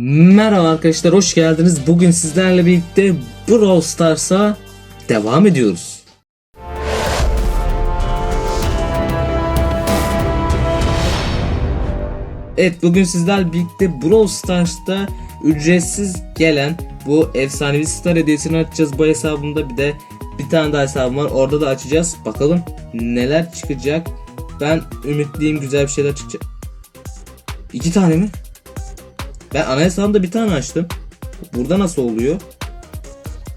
Merhaba arkadaşlar hoş geldiniz. Bugün sizlerle birlikte Brawl Stars'a devam ediyoruz. Evet bugün sizlerle birlikte Brawl Stars'ta ücretsiz gelen bu efsanevi star hediyesini açacağız bu hesabımda bir de bir tane daha hesabım var orada da açacağız bakalım neler çıkacak ben ümitliyim güzel bir şeyler çıkacak İki tane mi? Ben ana hesabımda bir tane açtım. Burada nasıl oluyor?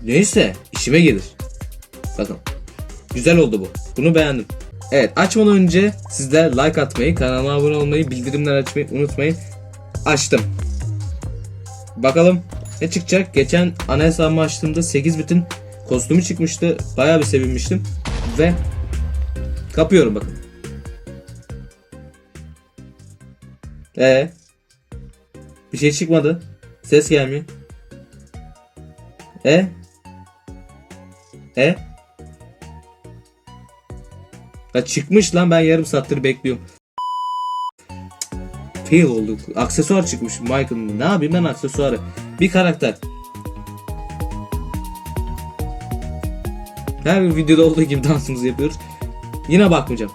Neyse işime gelir. Bakın. Güzel oldu bu. Bunu beğendim. Evet açmadan önce sizler like atmayı, kanalıma abone olmayı, bildirimler açmayı unutmayın. Açtım. Bakalım ne çıkacak? Geçen ana hesabımı açtığımda 8 bitin kostümü çıkmıştı. Bayağı bir sevinmiştim. Ve kapıyorum bakın. Ee, bir şey çıkmadı. Ses gelmiyor. E? E? Ya çıkmış lan ben yarım saattir bekliyorum. Fail olduk. Aksesuar çıkmış Michael. Ne yapayım ben aksesuarı? Bir karakter. Her videoda olduğu gibi dansımızı yapıyoruz. Yine bakmayacağım.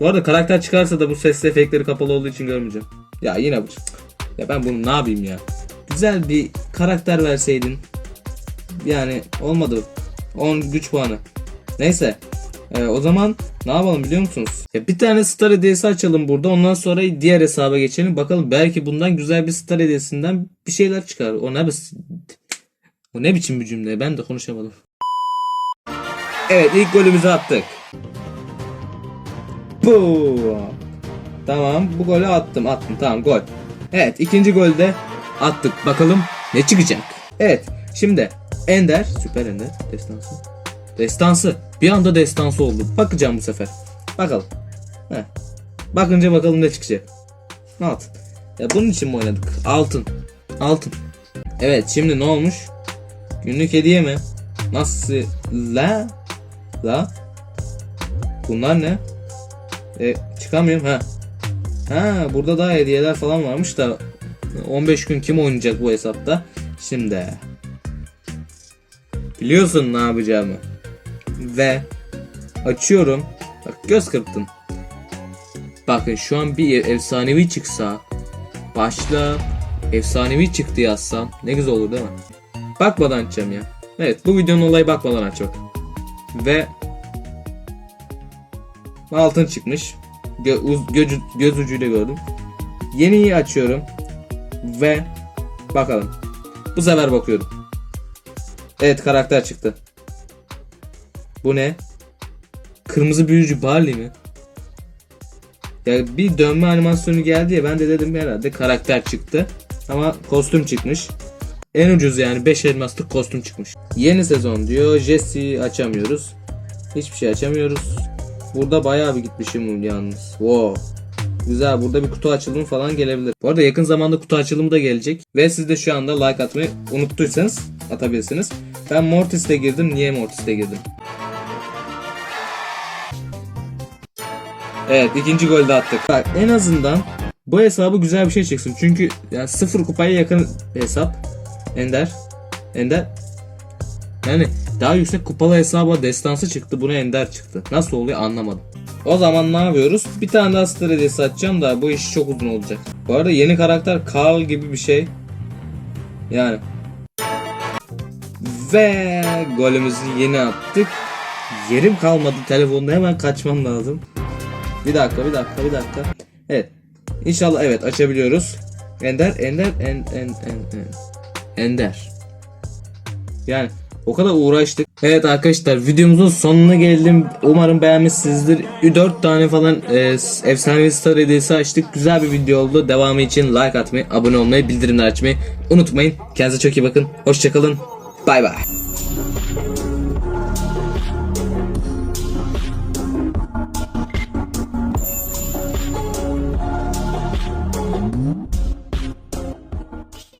Bu arada karakter çıkarsa da bu sesli efektleri kapalı olduğu için görmeyeceğim. Ya yine bu. Ya ben bunu ne yapayım ya? Güzel bir karakter verseydin. Yani olmadı. 10 güç puanı. Neyse. Ee, o zaman ne yapalım biliyor musunuz? Ya bir tane star hediyesi açalım burada. Ondan sonra diğer hesaba geçelim. Bakalım belki bundan güzel bir star hediyesinden bir şeyler çıkar. O ne, o ne biçim bir cümle? Ben de konuşamadım. Evet ilk golümüzü attık. Bu. Tamam bu golü attım attım tamam gol. Evet ikinci golde attık bakalım ne çıkacak. Evet şimdi Ender süper Ender destansı. Destansı bir anda destansı oldu. Bakacağım bu sefer. Bakalım. Heh. Bakınca bakalım ne çıkacak. Altın. Ya bunun için mi oynadık? Altın. Altın. Evet şimdi ne olmuş? Günlük hediye mi? Nasıl? La? La? Bunlar ne? E, çıkamıyorum ha. Ha burada daha hediyeler falan varmış da 15 gün kim oynayacak bu hesapta? Şimdi biliyorsun ne yapacağımı. Ve açıyorum. Bak göz kırptın. Bakın şu an bir efsanevi çıksa başla efsanevi çıktı yazsam ne güzel olur değil mi? Bakmadan açacağım ya. Evet bu videonun olayı bakmadan açmak. Ve altın çıkmış. Gö- uz- göz, göz ucuyla gördüm. Yeniyi açıyorum. Ve bakalım. Bu sefer bakıyorum. Evet karakter çıktı. Bu ne? Kırmızı büyücü Barley mi? Ya bir dönme animasyonu geldi ya ben de dedim herhalde karakter çıktı. Ama kostüm çıkmış. En ucuz yani 5 elmaslık kostüm çıkmış. Yeni sezon diyor. Jesse açamıyoruz. Hiçbir şey açamıyoruz. Burada bayağı bir gitmişim yalnız. Wow. Güzel burada bir kutu açılımı falan gelebilir. Bu arada yakın zamanda kutu açılımı da gelecek. Ve siz de şu anda like atmayı unuttuysanız atabilirsiniz. Ben Mortis'te girdim. Niye Mortis'te girdim? Evet ikinci golü de attık. Bak en azından bu hesabı güzel bir şey çıksın. Çünkü yani sıfır kupaya yakın hesap. Ender. Ender. Yani daha yüksek kupalı hesaba destansı çıktı. Buna ender çıktı. Nasıl oluyor anlamadım. O zaman ne yapıyoruz? Bir tane daha star hediyesi açacağım da bu iş çok uzun olacak. Bu arada yeni karakter Carl gibi bir şey. Yani. Ve golümüzü yeni attık. Yerim kalmadı telefonda hemen kaçmam lazım. Bir dakika bir dakika bir dakika. Evet. İnşallah evet açabiliyoruz. Ender Ender en, en, en, en. Ender. Yani o kadar uğraştık. Evet arkadaşlar videomuzun sonuna geldim. Umarım beğenmişsinizdir. 4 tane falan e, efsanevi star hediyesi açtık. Güzel bir video oldu. Devamı için like atmayı, abone olmayı, bildirimler açmayı unutmayın. Kendinize çok iyi bakın. Hoşçakalın. Bay bay.